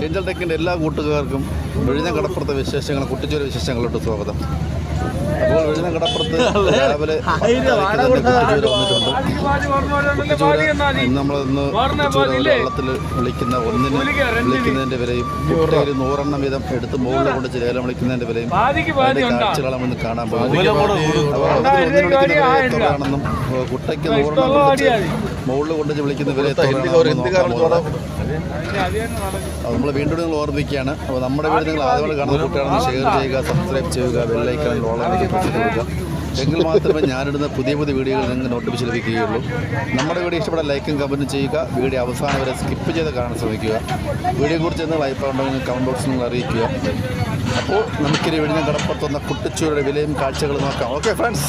Angel ടെക്കിന്റെ എല്ലാ കൂട്ടുകാർക്കും വിഴിഞ്ഞ കടപ്പുറത്തെ വിശേഷങ്ങൾ കുട്ടിച്ചോര വിശേഷങ്ങളോട്ട് സ്വാഗതം. അപ്പോൾ വിഴിഞ്ഞ കടപ്പുറത്ത് രാവിലെ വന്നിട്ടുണ്ട്. ഇന്ന് നമ്മളിന്ന് വെള്ളത്തിൽ വിളിക്കുന്ന ഒന്നിന് വിളിക്കുന്നതിന്റെ വിലയും ഒരു നൂറെണ്ണം വീതം എടുത്ത് മുകളിൽ കൊണ്ട് ലേലം വിളിക്കുന്നതിന്റെ വിലയും കാഴ്ചകളും ഇന്ന് കാണാൻ ഏഹ് കുട്ടയ്ക്ക് നൂറെണ്ണം മുകളിൽ കൊണ്ട് വിളിക്കുന്ന വില നമ്മൾ വീണ്ടും നിങ്ങൾ ഓർമ്മിക്കുകയാണ്. അപ്പോൾ നമ്മുടെ വീട് നിങ്ങൾ ആദ്യമായി കാണുന്ന കുട്ടിയാണെന്ന് ഷെയർ ചെയ്യുക സബ്സ്ക്രൈബ് ചെയ്യുക ബെല്ലൈക്കണിൽ ഓൺലൈനിലേക്ക് പ്രസ് കൊടുക്കുക. എങ്കിൽ മാത്രമേ ഞാനിടുന്ന പുതിയ പുതിയ വീഡിയോകൾ നിങ്ങൾക്ക് നോട്ടിഫിക്കേഷൻ ലഭിക്കുകയുള്ളൂ. നമ്മുടെ വീഡിയോ ഇഷ്ടപ്പെട്ട ലൈക്കും കമന്റും ചെയ്യുക. വീഡിയോ അവസാനം വരെ സ്കിപ്പ് ചെയ്ത് കാണാൻ ശ്രമിക്കുക. വീഡിയോയെക്കുറിച്ച് എന്തെങ്കിലും അഭിപ്രായം ഉണ്ടെങ്കിൽ കമന്റ് ബോക്സിൽ നിങ്ങൾ അറിയിക്കുക. അപ്പോൾ നമുക്കിനി വെടിഞ്ഞ കടപ്പുറത്തുന്ന കുട്ടിച്ചൂരുടെ വിലയും കാഴ്ചകളും നോക്കാം. ഓക്കെ ഫ്രണ്ട്സ്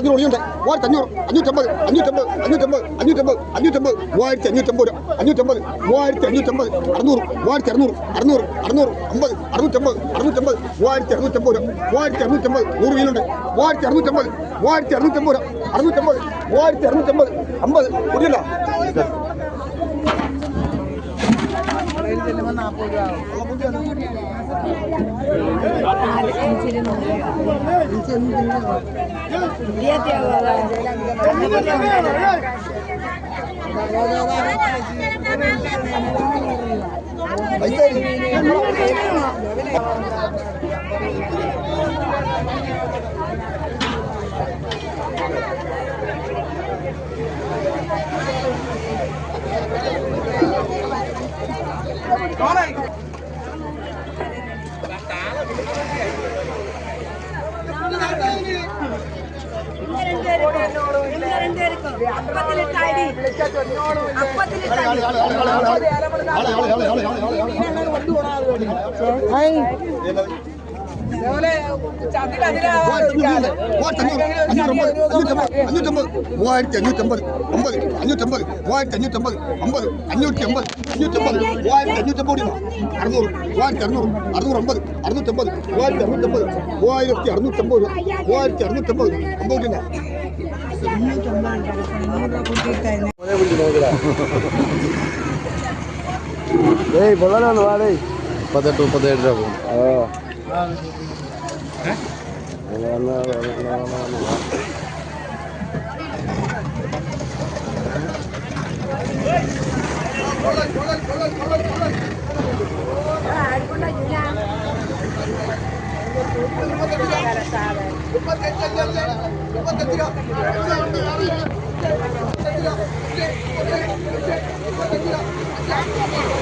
അഞ്ഞൂറ് ഒളിയുണ്ട്. മൂവായിരത്തി അഞ്ഞൂറ് അഞ്ഞൂറ്റമ്പത്. അഞ്ഞൂറ്റമ്പത്. അഞ്ഞൂറ്റമ്പത്. അഞ്ഞൂറ്റമ്പത്. അഞ്ഞൂറ്റമ്പത്. മൂവായിരത്തി അഞ്ഞൂറ്റമ്പത്. അഞ്ഞൂറ്റമ്പത് മൂവായിരത്തി അഞ്ഞൂറ്റമ്പത് അറുന്നൂറ്. മൂവായിരത്തി അറുന്നൂറ്. അറുന്നൂറ്. അറുന്നൂറ് അമ്പത്. അറുന്നൂറ്റമ്പത്. അറുന്നൂറ്റമ്പത്. മൂവായിരത്തി അറുന്നൂറ്റമ്പത് മൂവായിരത്തി അറുന്നൂറ്റമ്പത് നൂറ് വീലുണ്ട്. മൂവായിരത്തി അറുന്നൂറ്റമ്പത് മൂവായിരത്തി അറുന്നൂറ്റമ്പത്. അറുന്നൂറ്റമ്പത് മൂവായിരത്തി അറുന്നൂറ്റമ്പത് അമ്പത് Lihat ya, അപ്പത്തിലിട്ടാടി മൂവായിരത്തി അഞ്ഞൂറ്റമ്പത് ഒമ്പത് അഞ്ഞൂറ്റമ്പത് മൂവായിരത്തി അഞ്ഞൂറ്റമ്പത് ഒമ്പത് അഞ്ഞൂറ്റി അമ്പത് അഞ്ഞൂറ്റമ്പത് മൂവായിരത്തി അഞ്ഞൂറ്റമ്പത് രൂപ അറുന്നൂറ് മൂവായിരത്തി അറുന്നൂറ് അറുന്നൂറ് അമ്പത് അറുന്നൂറ്റമ്പത് മൂവായിരത്തി അറുന്നൂറ്റമ്പത് മൂവായിരത്തി അറുന്നൂറ്റമ്പത് മൂവായിരത്തി അറുന്നൂറ്റമ്പത് Hah? Thank you.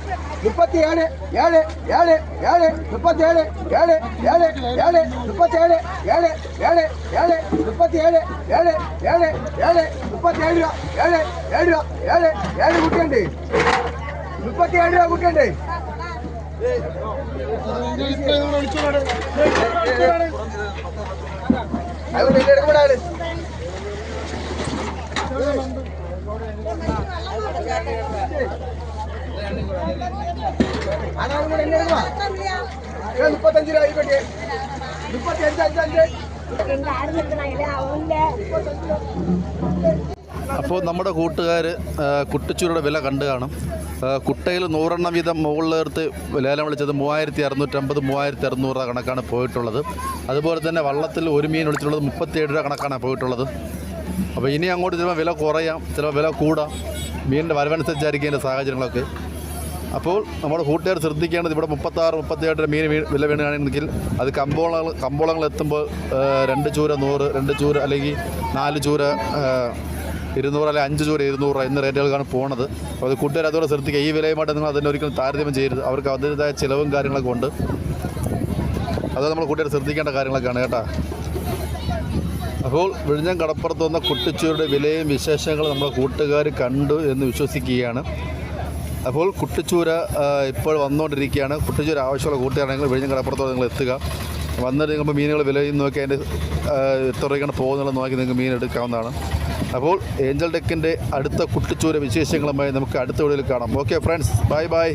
പോണില്ല മുപ്പത്തിയേഴ് ഏഴ് ഏഴ് ഏഴ് മുപ്പത്തിയേഴ് ഏഴ് ഏഴ് ഏഴ് മുപ്പത്തിയേഴ് ഏഴ് ഏഴ് ഏഴ് മുപ്പത്തിയേഴ് ഏഴ് ഏഴ് ഏഴ് മുപ്പത്തിയേഴ് രൂപ ഏഴ് ഏഴ് രൂപ ഏഴ് ഏഴ് കുട്ടിയുണ്ട്. മുപ്പത്തിയേഴ് രൂപ കുട്ടിയുണ്ട്. അതുകൊണ്ട് എന്റെ എന്നെ എടുക്കുവാ അപ്പോൾ നമ്മുടെ കൂട്ടുകാർ കുട്ടിച്ചൂരുടെ വില കണ്ടു കാണും. കുട്ടയിൽ നൂറെണ്ണം വീതം മുകളിലേർത്ത് ലേലം വിളിച്ചത് മൂവായിരത്തി അറുന്നൂറ്റമ്പത് മൂവായിരത്തി അറുന്നൂറ് രൂപ കണക്കാണ് പോയിട്ടുള്ളത്. അതുപോലെ തന്നെ വള്ളത്തിൽ ഒരു മീൻ വിളിച്ചിട്ടുള്ളത് മുപ്പത്തിയേഴ് രൂപ കണക്കാണ് പോയിട്ടുള്ളത്. അപ്പോൾ ഇനി അങ്ങോട്ട് ചിലപ്പോൾ വില കുറയാം ചിലപ്പോൾ വില കൂടാം. മീനിന്റെ വരവനുസരിച്ചായിരിക്കും അതിന്റെ സാഹചര്യങ്ങളൊക്കെ. അപ്പോൾ നമ്മുടെ കൂട്ടുകാർ ശ്രദ്ധിക്കേണ്ടത് ഇവിടെ മുപ്പത്താറ് മുപ്പത്തിയേഴ് മീൻ വില വീണുകയാണെങ്കിൽ അത് കമ്പോളങ്ങൾ കമ്പോളങ്ങൾ എത്തുമ്പോൾ രണ്ട് ചൂര നൂറ് രണ്ട് ചൂര അല്ലെങ്കിൽ നാല് ചൂര ഇരുന്നൂറ് അല്ലെങ്കിൽ അഞ്ച് ചൂര ഇരുന്നൂറ് എന്ന റേറ്റുകൾക്കാണ് പോണത്. അപ്പോൾ അത് കൂട്ടുകാർ അതുപോലെ ശ്രദ്ധിക്കുക. ഈ വിലയുമായിട്ട് നിങ്ങൾ അതിന്റെ ഒരിക്കലും താരതമ്യം ചെയ്യരുത്. അവർക്ക് അതിന്റെതായ ചിലവും കാര്യങ്ങളൊക്കെ ഉണ്ട്. അത് നമ്മൾ കൂട്ടുകാർ ശ്രദ്ധിക്കേണ്ട കാര്യങ്ങളൊക്കെയാണ് കേട്ടോ. അപ്പോൾ വിഴിഞ്ഞം കടപ്പുറത്ത് വന്ന കുട്ടിച്ചൂരുടെ വിലയും വിശേഷങ്ങളും നമ്മുടെ കൂട്ടുകാർ കണ്ടു എന്ന് വിശ്വസിക്കുകയാണ്. അപ്പോൾ കുട്ടിച്ചൂര ഇപ്പോൾ വന്നുകൊണ്ടിരിക്കുകയാണ്. കുട്ടിച്ചൂര ആവശ്യമുള്ള കൂട്ടുകാരാണെങ്കിൽ വിഴിഞ്ഞം കടപ്പുറത്തോടെ നിങ്ങൾ എത്തുക. വന്നിട്ട് നിങ്ങൾ മീനുകൾ വിലയും നോക്കി അതിന്റെ എത്ര രൂപയ്ക്കാണ് നോക്കി നിങ്ങൾക്ക് മീൻ എടുക്കാവുന്നതാണ്. അപ്പോൾ ഏഞ്ചൽ ഡെക്കിന്റെ അടുത്ത കുട്ടിച്ചൂര വിശേഷങ്ങളുമായി നമുക്ക് അടുത്ത വീഡിയോയിൽ കാണാം. Okay friends. Bye bye.